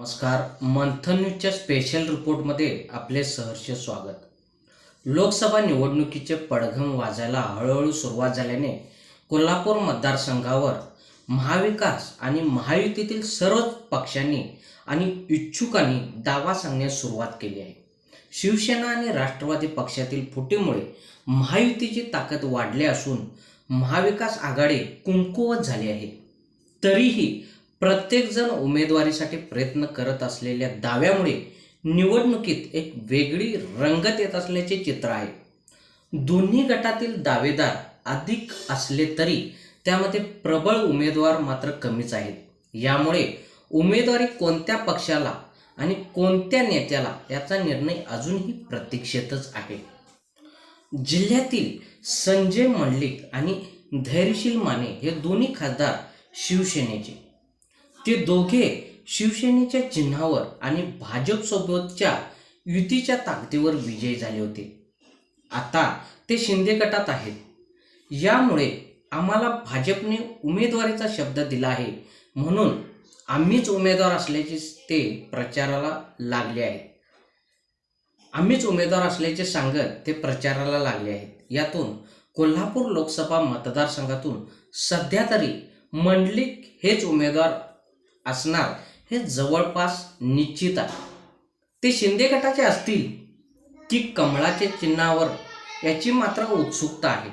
नमस्कार मंथन न्यूजच्या स्पेशल रिपोर्टमध्ये आपले सहर्ष स्वागत. लोकसभा निवडणुकीचे पडघम वाजायला हळूहळू सुरुवात झाल्याने कोल्हापूर मतदारसंघावर महाविकास आणि महायुतीतील सर्वच पक्षांनी आणि इच्छुकांनी दावा सांगण्यास सुरुवात केली आहे. शिवसेना आणि राष्ट्रवादी पक्षातील फुटीमुळे महायुतीची ताकद वाढली असून महाविकास आघाडी कुंकुवत झाली आहे. तरीही प्रत्येकजण उमेदवारीसाठी प्रयत्न करत असलेल्या दाव्यामुळे निवडणुकीत एक वेगळी रंगत येत असल्याचे चित्र आहे. दोन्ही गटातील दावेदार अधिक असले तरी त्यामध्ये प्रबळ उमेदवार मात्र कमीच आहेत. यामुळे उमेदवारी कोणत्या पक्षाला आणि कोणत्या नेत्याला याचा निर्णय अजूनही प्रतीक्षेतच आहे. जिल्ह्यातील संजय मंडलिक आणि धैर्यशील माने हे दोन्ही खासदार शिवसेनेचे. ते दोघे शिवसेनेच्या चिन्हावर आणि भाजपसोबतच्या युतीच्या ताकदीवर विजयी झाले होते. आता ते शिंदे गटात आहेत. यामुळे आम्हाला भाजपने उमेदवारीचा शब्द दिला आहे. म्हणून आम्हीच उमेदवार असल्याचे ते प्रचाराला लागले आहेत. आम्हीच उमेदवार असल्याचे सांगत ते प्रचाराला लागले आहेत. यातून कोल्हापूर लोकसभा मतदारसंघातून सध्या तरी मंडलिक हेच उमेदवार असणार हे जवळपास निश्चित आहे. ते शिंदे गटाचे असतील की कमळाच्या चिन्हावर याची मात्र उत्सुकता आहे.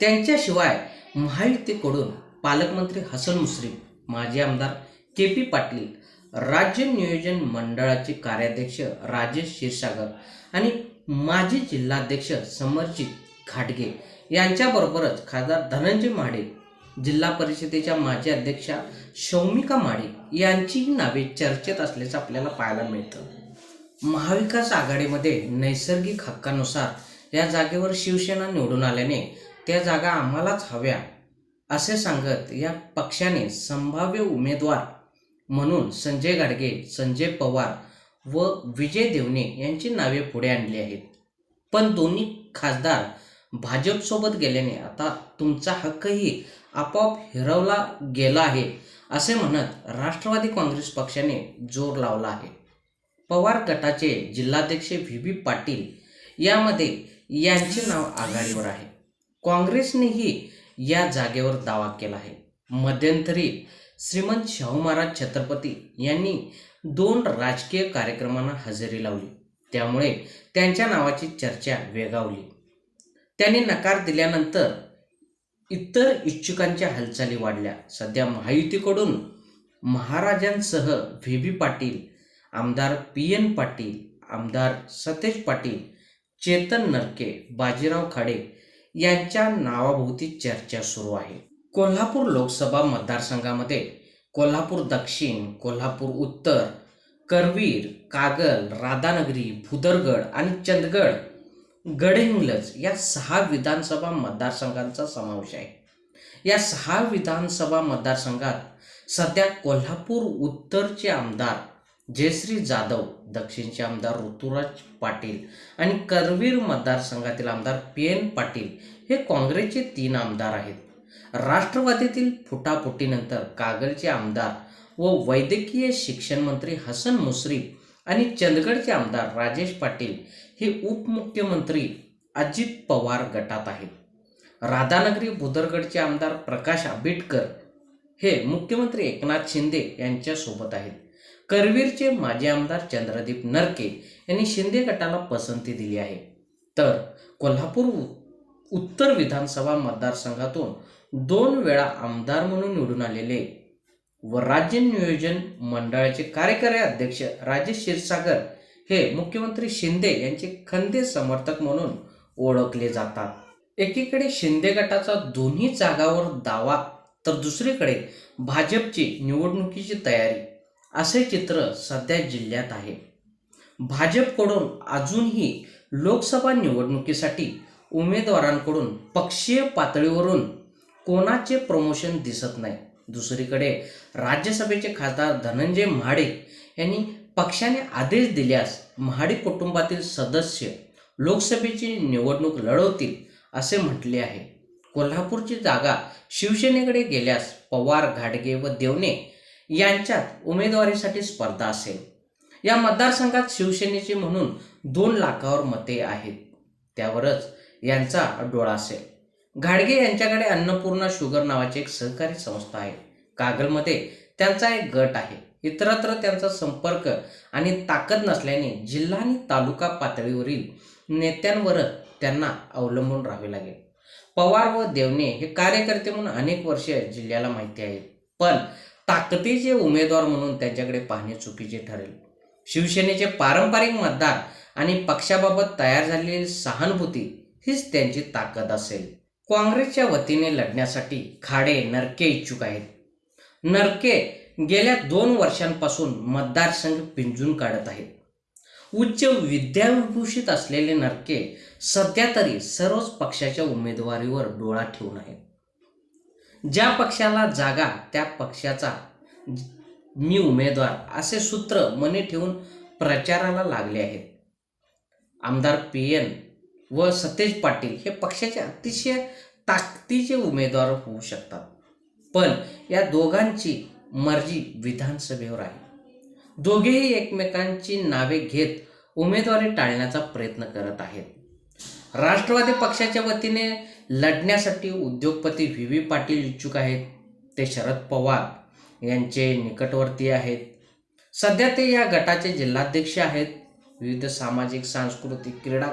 त्यांच्याशिवाय महायुतीकडून पालकमंत्री हसन मुश्रीफ माजी आमदार के पी पाटील राज्य नियोजन मंडळाचे कार्याध्यक्ष राजेश क्षीरसागर आणि माजी जिल्हाध्यक्ष समरजित घाटगे यांच्याबरोबरच खासदार धनंजय महाडिक जिल्हा परिषदेच्या माजी अध्यक्षा शौमिका माडे यांचीही नावे चर्चेत असल्याचं आपल्याला पाहायला मिळतं. महाविकास आघाडीमध्ये नैसर्गिक हक्कानुसार या जागेवर शिवसेना निवडून आल्याने त्या जागा आम्हालाच हव्या असे सांगत या पक्षाने संभाव्य उमेदवार म्हणून संजय गाडगे संजय पवार व विजय देवणे यांची नावे पुढे आणली आहेत. पण दोन्ही खासदार भाजपसोबत गेल्याने आता तुमचा हक्कही आपोआप हिरवला गेला आहे असे म्हणत राष्ट्रवादी काँग्रेस पक्षाने जोर लावला आहे. पवार गटाचे जिल्हाध्यक्ष व्ही. बी. पाटील यामध्ये यांचे नाव आघाडीवर आहे. काँग्रेसनेही या जागेवर दावा केला आहे. मध्यंतरी श्रीमंत शाहू महाराज छत्रपती यांनी दोन राजकीय कार्यक्रमांना हजेरी लावली. त्यामुळे त्यांच्या नावाची चर्चा वेगावली. त्यांनी नकार दिल्यानंतर इतर इच्छुकांच्या हालचाली वाढल्या. सध्या महायुतीकडून महाराजांसह व्ही. बी पाटील आमदार पी. एन. पाटील आमदार सतेज पाटील चेतन नरके बाजीराव खाडे यांच्या नावाभोवती चर्चा सुरू आहे. कोल्हापूर लोकसभा मतदारसंघामध्ये कोल्हापूर दक्षिण कोल्हापूर उत्तर करवीर कागल राधानगरी भुदरगड आणि चंदगड गडहिंग्लज या सहा विधानसभा मतदारसंघांचा समावेश आहे. या सहा विधानसभा मतदारसंघात सध्या कोल्हापूर उत्तरचे आमदार जयश्री जाधव दक्षिणचे आमदार ऋतुराज पाटील आणि करवीर मतदारसंघातील आमदार पी एन पाटील हे काँग्रेसचे तीन आमदार आहेत. राष्ट्रवादीतील फुटाफुटीनंतर कागलचे आमदार व वैद्यकीय शिक्षण मंत्री हसन मुश्रीफ आणि चंदगडचे आमदार राजेश पाटील हे उपमुख्यमंत्री अजित पवार गटात आहेत. राधानगरी भुदरगडचे आमदार प्रकाश आंबेडकर हे मुख्यमंत्री एकनाथ शिंदे यांच्यासोबत आहेत. करवीरचे माजी आमदार चंद्रदीप नरके यांनी शिंदे गटाला पसंती दिली आहे. तर कोल्हापूर उत्तर विधानसभा मतदारसंघातून दोन वेळा आमदार म्हणून निवडून आलेले व राज्य नियोजन मंडळाचे कार्यकारी अध्यक्ष राजेश क्षीरसागर हे मुख्यमंत्री शिंदे यांचे खंदे समर्थक म्हणून ओळखले जातात. एकीकडे शिंदे गटाचा दोन्ही जागावर दावा तर दुसरीकडे भाजपची निवडणुकीची तयारी असे चित्र सध्या जिल्ह्यात आहे. भाजपकडून अजूनही लोकसभा निवडणुकीसाठी उमेदवारांकडून पक्षीय पातळीवरून कोणाचे प्रमोशन दिसत नाही. दुसरीकडे राज्यसभेचे खासदार धनंजय महाडे यांनी पक्षाने आदेश दिल्यास महाडी कुटुंबातील सदस्य लोकसभेची निवडणूक लढवतील असे म्हटले आहे. कोल्हापूरची जागा शिवसेनेकडे गेल्यास पवार घाटगे व देवणे यांच्यात उमेदवारीसाठी स्पर्धा असेल. या मतदारसंघात शिवसेनेची म्हणून दोन लाखावर मते आहेत. त्यावरच यांचा डोळा असेल. घाडगे यांच्याकडे अन्नपूर्णा शुगर नावाची एक सहकारी संस्था आहे. कागलमध्ये त्यांचा एक गट आहे. इतरत्र त्यांचा संपर्क आणि ताकद नसल्याने जिल्हा आणि तालुका पातळीवरील नेत्यांवरच त्यांना अवलंबून राहावे लागेल. पवार व देवणे हे कार्यकर्ते म्हणून अनेक वर्षे जिल्ह्याला माहिती आहेत. पण ताकदीचे उमेदवार म्हणून त्यांच्याकडे पाहणे चुकीचे ठरेल. शिवसेनेचे पारंपरिक मतदार आणि पक्षाबाबत तयार झालेली सहानुभूती हीच त्यांची ताकद असेल. काँग्रेसच्या वतीने लढण्यासाठी खाडे नरके इच्छुक आहेत. नरके गेल्या दोन वर्षांपासून मतदारसंघ पिंजून काढत आहेत उच्च विद्याविभूषित असलेले नरके सध्या तरी सर्वच पक्षाच्या उमेदवारीवर डोळा ठेवून आहेत ज्या पक्षाला जागा त्या पक्षाचा मी उमेदवार असे सूत्र मनी ठेवून प्रचाराला लागले आहेत. आमदार पी एन व सतेज पाटील हे पक्षाचे अतिशय ताकदीचे उमेदवार होऊ शकतात. पण या दोघांची मर्जी विधानसभेवर आहे. दोघेही एकमेकांची नावे घेत उमेदवारी टाळण्याचा प्रयत्न करत आहेत. राष्ट्रवादी पक्षाच्या वतीने लढण्यासाठी उद्योगपती व्ही. व्ही. पाटील इच्छुक आहेत. ते शरद पवार यांचे निकटवर्ती आहेत. सध्या ते या गटाचे जिल्हाध्यक्ष आहेत. विविध सामाजिक सांस्कृतिक क्रीडा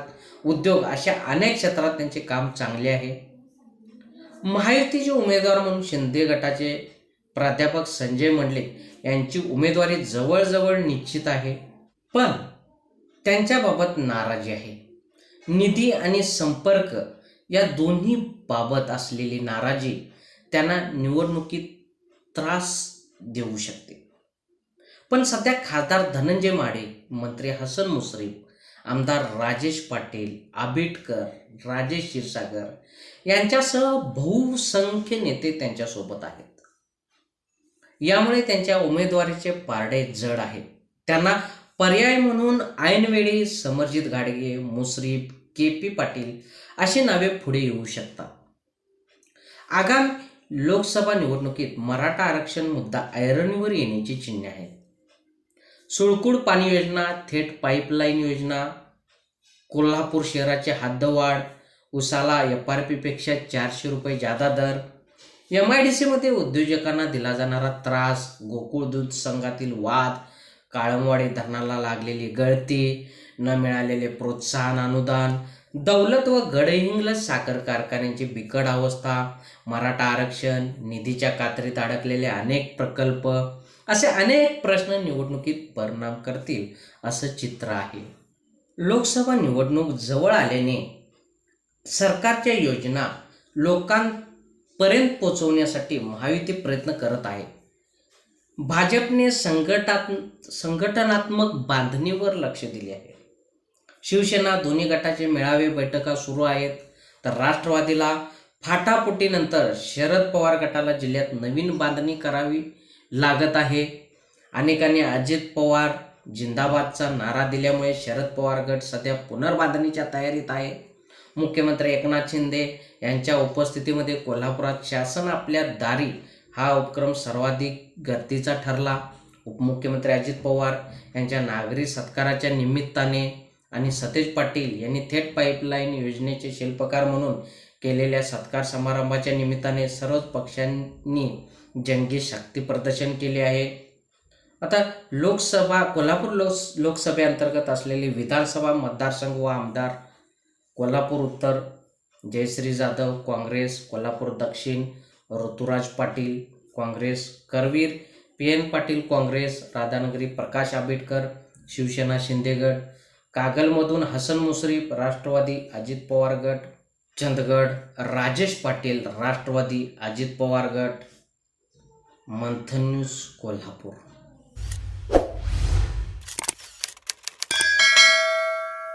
उद्योग अशा अनेक क्षेत्रात त्यांचे काम चांगले आहे. महायुतीचे उमेदवार म्हणून शिंदे गटाचे प्राध्यापक संजय मंडले यांची उमेदवारी जवळजवळ निश्चित आहे. पण त्यांच्याबाबत नाराजी आहे. निधी आणि संपर्क या दोन्ही बाबत असलेली नाराजी त्यांना निवडणुकीत त्रास देऊ शकते. पण सध्या खासदार धनंजय माडे मंत्री हसन मुश्रीफ आमदार राजेश पाटील आबिटकर राजेश क्षीरसागर यांच्यासह बहुसंख्य नेते त्यांच्यासोबत आहेत. यामुळे त्यांच्या उमेदवारीचे पारडे जड आहे त्यांना पर्याय म्हणून ऐनवेळी समरजित गाडगे मुश्रीफ के पी पाटील अशी नावे पुढे येऊ शकतात. आगामी लोकसभा निवडणुकीत मराठा आरक्षण मुद्दा ऐरणीवर येण्याची चिन्हे आहेत. सुळकुड पाणी योजना थेट पाईपलाईन योजना कोल्हापूर शहराचे हद्दवाढ उसाला एफ आर पीपेक्षा चारशे रुपये जादा दर एम आय डी सीमध्ये उद्योजकांना दिला जाणारा त्रास गोकुळ दूध संघातील वाद काळमवाडी धरणाला लागलेली गळती न मिळालेले प्रोत्साहन अनुदान दौलत व गडहिंग्लज साखर कारखान्यांची बिकट अवस्था मराठा आरक्षण निधीच्या कात्रीत अडकलेले अनेक प्रकल्प असे अनेक प्रश्न निवडणुकीत परिणाम करतील असं चित्र आहे. लोकसभा निवडणूक जवळ आल्याने सरकारच्या योजना पर्यंत पोहोचवण्यासाठी महायुती प्रयत्न करत आहे. भाजपने संघटात संघटनात्मक बांधणीवर लक्ष दिले आहे. शिवसेना दोन्ही गटाचे मेळावे बैठका सुरू आहेत. तर राष्ट्रवादीला फाटाफुटीनंतर शरद पवार गटाला जिल्ह्यात नवीन बांधणी करावी लागत आहे. अनेकांनी अजित पवार जिंदाबादचा नारा दिल्यामुळे शरद पवार गट सध्या पुनर्बांधणीच्या तयारीत आहे. मुख्यमंत्री एकनाथ शिंदे यांच्या उपस्थितीमध्ये कोल्हापुरात शासन आपल्या दारी हा उपक्रम सर्वाधिक गर्दीचा ठरला. उपमुख्यमंत्री अजित पवार यांच्या नागरी सत्काराच्या निमित्ताने आणि सतेज पाटील यांनी थेट पाईपलाईन योजनेचे शिल्पकार म्हणून केलेल्या सत्कार समारंभाच्या निमित्ताने सर्वच पक्षांनी जंगी शक्ती प्रदर्शन केले आहे. आता लोकसभा कोल्हापूर लोक लोकसभेअंतर्गत असलेली विधानसभा मतदारसंघ व आमदार कोल्हापूर उत्तर Jayashree Jadhav Congress Kolhapur Dakshin Rituraj Patil Congress Karveer P N Patil Congress Radhanagari Prakash Ambedkar Shivsena शिंदेगड कागलमधून हसन मुश्रीफ राष्ट्रवादी अजित पवार गट चंदगड राजेश पाटील राष्ट्रवादी अजित पवार गट मंथन कोल्हापूर.